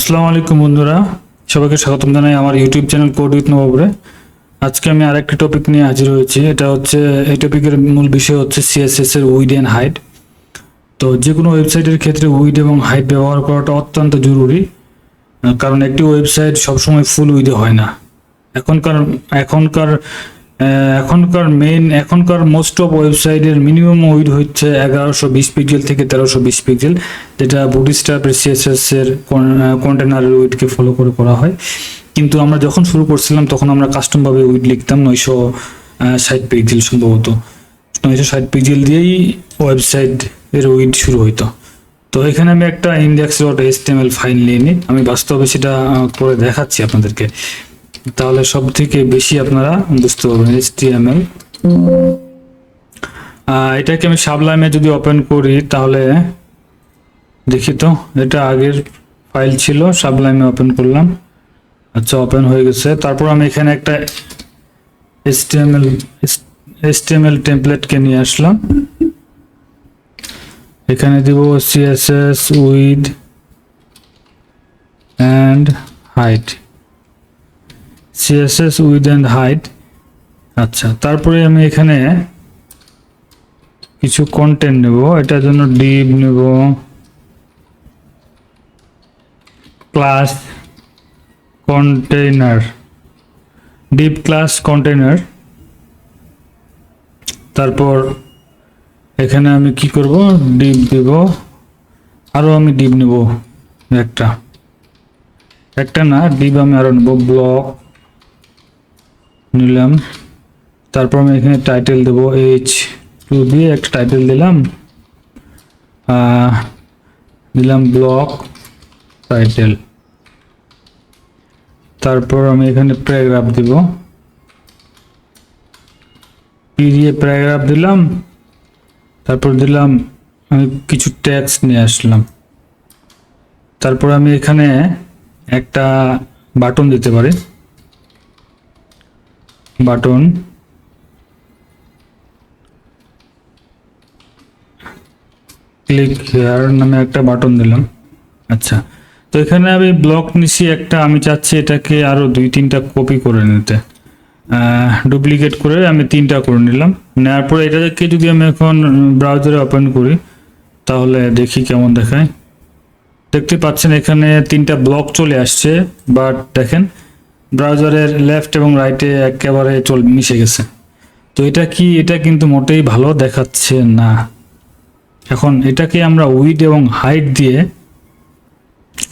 আসসালামু আলাইকুম বন্ধুরা, সবাইকে স্বাগতম জানাই আমার ইউটিউব চ্যানেল কোড উইথ নবাবরে আজকে আমি আরেকটি টপিক নিয়ে হাজির হয়েছি, এটা হচ্ছে, এই টপিকের মূল বিষয় হচ্ছে সিএসএস এর উইড অ্যান্ড হাইট তো যে কোনো ওয়েবসাইটের ক্ষেত্রে উইড এবং হাইট ব্যবহার করাটা অত্যন্ত জরুরি, কারণ একটি ওয়েবসাইট সবসময় ফুল উইডে হয় না। এখনকার এখনকার এখনকার মেইন এখনকার মোস্ট অফ ওয়েবসাইটের মিনিমাম উইড হচ্ছে এগারোশো বিশ পিক্সেল থেকে তেরোশো বিশ পিক্সেল যেটা বুটিস্ট্র্যাপের সিএসএস এর কন্টেনারের উইডকে ফলো করে করা হয়। কিন্তু আমরা যখন শুরু করছিলাম, তখন আমরা কাস্টমভাবে উইড লিখতাম নয়শো ষাট পিক্সেল সম্ভবত। নয়শো ষাট পিক্সেল দিয়েই ওয়েবসাইট এর উইড শুরু হইতো। তো এখানে আমি একটা ইন্ডেক্স ডট এসটিএমএল ফাইল নিয়ে নিই। আমি বাস্তবে সেটা করে দেখাচ্ছি আপনাদেরকে। তাহলে সব থেকে বেশি আপনারা বুঝতে পারবেন এসটিএমএল এটাকে আমি সাবলাইমে যদি ওপেন করি, তাহলে দেখি তো, এটা আগের ফাইল ছিল সাবলাইমে ওপেন করলাম। আচ্ছা ওপেন হয়ে গেছে। তারপর আমি এখানে একটা এসটিএমএল এসটিএমএল টেমপ্লেটকে নিয়ে আসলাম। এখানে দিব CSS width and height CSS width and height আচ্ছা তারপরে আমি এখানে কিছু কন্টেন্ট নেব। এটার জন্য ডিপ নেব। Class container div class container তারপর এখানে আমি কি করব? ডিপ দেব। আরও আমি ডিপ নেব একটা। একটা না ডিপ আমি আরও নেব। ব্লক নিলাম। তারপর আমি এখানে টাইটেল দেবো এইচ টু দিয়ে একটা টাইটেল দিলাম। দিলাম ব্লক টাইটেল তারপর আমি এখানে প্যারাগ্রাফ দিব। পি দিয়ে প্যারাগ্রাফ দিলাম। তারপর দিলাম, আমি কিছু ট্যাক্স নিয়ে আসলাম। তারপর আমি এখানে একটা বাটন দিতে পারি। বাটন। ক্লিক হেয়ার নামে একটা বাটন দিলাম। আচ্ছা তো এখানে আমি ব্লক নিছি একটা, আমি চাচ্ছি এটাকে আরও দুই তিনটা কপি করে নিতে। ডুপ্লিকেট করে আমি তিনটা করে নিলাম। নেওয়ার পরে এটাকে যদি আমি এখন ব্রাউজারে ওপেন করি, তাহলে দেখি কেমন দেখায়। দেখতে পাচ্ছেন এখানে তিনটা ব্লক চলে আসছে, বাট দেখেন ব্রাউজারের লেফট এবং রাইটে একেবারে চল মিশে গেছে। তো এটা কি, এটা কিন্তু মোটেই ভালো দেখাচ্ছে না। এখন এটাকে আমরা উইড এবং হাইট দিয়ে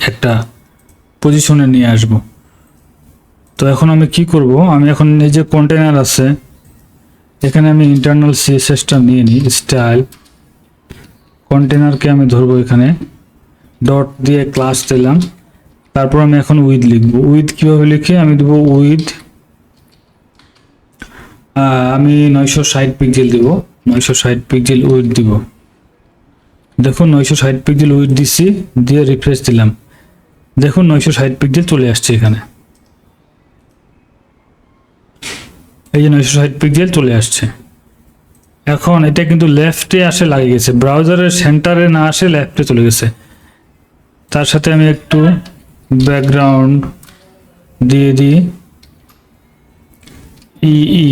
একটা পজিশনে নিয়ে আসব। তো এখন আমি কি করব, আমি এখন এই যে কন্টেনার আছে, এখানে আমি ইন্টারনাল সিএসএসটা নিয়ে নিই স্টাইল কন্টেনারকে আমি ধরবো এখানে। ডট দিয়ে ক্লাস দিলাম। তারপর আমি এখন উইথ লিখব। উইথ কীভাবে লিখে? আমি দেবো উইথ আমি নয়শো ষাট পিক্সেল দিব। নয়শো ষাট পিক্সেল উইথ দিব। দেখুন, নয়শো ষাট পিক্সেল উইথ দিছি, দিয়ে রিফ্রেশ দিলাম। দেখুন, নয়শো ষাট পিক্সেল চলে আসছে এখানে। এই যে নয়শো ষাট পিক্সেল চলে আসছে। এখন এটা কিন্তু লেফটে আসে লাগে গেছে। ব্রাউজারের সেন্টারে না আসে লেফটে চলে গেছে। তার সাথে আমি একটু ব্যাকগ্রাউন্ড দিয়ে দিই। ই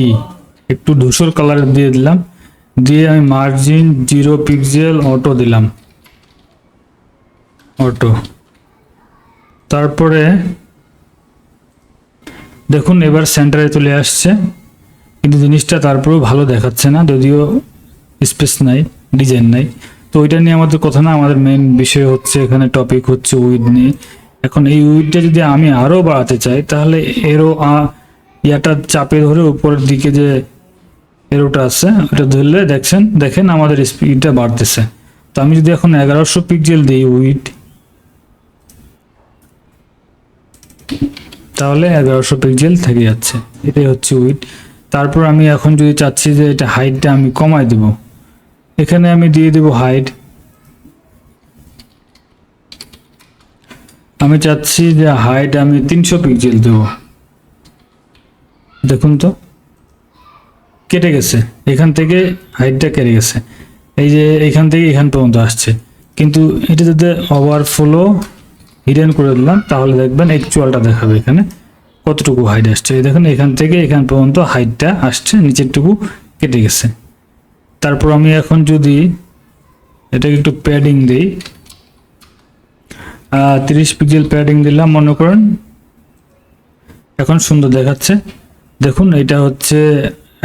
একটু ধূসর কালার দিয়ে দিলাম। দিয়ে আমি মার্জিন জিরো পিক্সেল অটো দিলাম। অটো তারপরে দেখুন, এবার সেন্টারে চলে আসছে। কিন্তু জিনিসটা তারপরেও ভালো দেখাচ্ছে না, যদিও স্পেস নাই ডিজাইন নাই। তো ওইটা নিয়ে আমাদের কথা না, আমাদের মেন বিষয় হচ্ছে এখানে টপিক হচ্ছে উইড নিয়ে। এখন এই উইডটা যদি আমি আরও বাড়াতে চাই, তাহলে এরও ইয়াটা চাপে ধরে উপরের দিকে যে এরোটা আছে, ওটা ধরলে দেখছেন, দেখেন আমাদের স্পিডটা বাড়তেছে। তো আমি যদি এখন এগারোশো পিক্সেল দিই উইড, তাহলে এগারোশো পিক্সেল থেকে যাচ্ছে। এটাই হচ্ছে উইড। তারপর আমি এখন যদি চাচ্ছি যে এটা হাইটটা আমি কমাই দেব, এখানে আমি দিয়ে দেব হাইট আমি চাচ্ছি যে হাইট আমি তিনশো পিক্সেল দেব। দেখুন তো, কেটে গেছে। এখান থেকে হাইটটা কেটে গেছে। এই যে এখান থেকে এখান পর্যন্ত আসছে। কিন্তু এটা যাতে ওভারফ্লো হিডেন করে দিলাম, তাহলে দেখবেন অ্যাকচুয়ালটা দেখাবে এখানে কতটুকু হাইট আসছে। দেখুন, এখান থেকে এখান পর্যন্ত হাইটটা আসছে, নিচেরটুকু কেটে গেছে। তারপর আমি এখন যদি এটাকে একটু প্যাডিং দিই তিরিশ পিক্সেল প্যাডিং দিলাম, মনে করেন। এখন সুন্দর দেখাচ্ছে। দেখুন, এটা হচ্ছে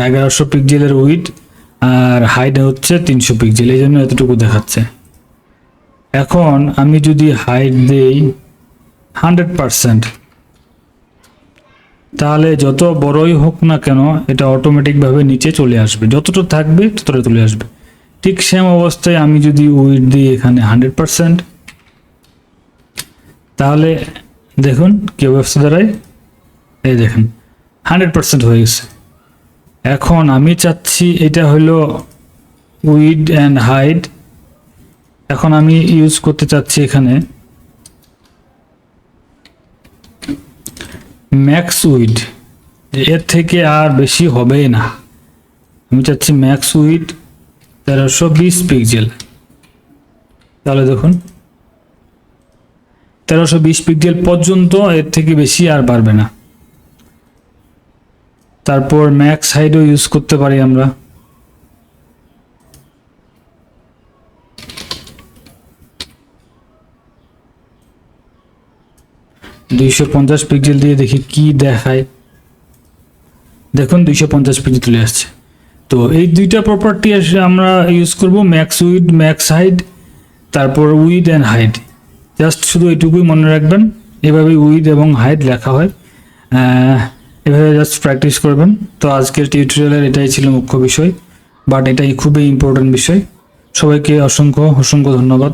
এগারোশো পিক্সেলের উইড আর হাইট হচ্ছে তিনশো পিক্সেল এই জন্য এতটুকু দেখাচ্ছে। এখন আমি যদি হাইট দেই হান্ড্রেড পারসেন্ট তাহলে যত বড়ই হোক না কেন, এটা অটোমেটিকভাবে নিচে চলে আসবে। যতটা থাকবে, ততটা চলে আসবে। ঠিক সেম অবস্থায় আমি যদি উইড দিই এখানে হান্ড্রেড পারসেন্ট তাহলে দেখুন কি অবস্থা দাঁড়ায় এই দেখেন, হান্ড্রেড পার্সেন্ট হয়ে গেছে। এখন আমি চাচ্ছি এটা হলো উইড অ্যান্ড হাইড। এখন আমি ইউজ করতে চাচ্ছি এখানে ম্যাক্স উইড। এর থেকে আর বেশি হবেই না। আমি চাচ্ছি ম্যাক্স উইড তেরোশো বিশ পিক্সেল। তাহলে দেখুন। তেরোশো বিশ পিক্সেল পর্যন্ত এর থেকে বেশি আর বাড়বে না। তারপর ম্যাক্স হাইডও ইউজ করতে পারি আমরা। দুইশো পঞ্চাশ পিক্সেল দিয়ে দেখি কি দেখায়। দেখুন, দুইশো পঞ্চাশ পিক্সেল চলে আসছে। তো এই দুইটা প্রপার্টি আমরা ইউজ করব ম্যাক্স উইড, ম্যাক্স হাইড, তারপর উইড অ্যান্ড হাইড। জাস্ট শুধু এটুকুই মনে রাখবেন। এভাবে উইথ এবং হাইট লেখা হয়। এভাবে জাস্ট প্র্যাকটিস করবেন। তো আজকের টিউটোরিয়ালের এটাই ছিল মুখ্য বিষয়। বাট এটাই খুবই ইম্পর্টেন্ট বিষয়। সবাইকে অসংখ্য অসংখ্য ধন্যবাদ।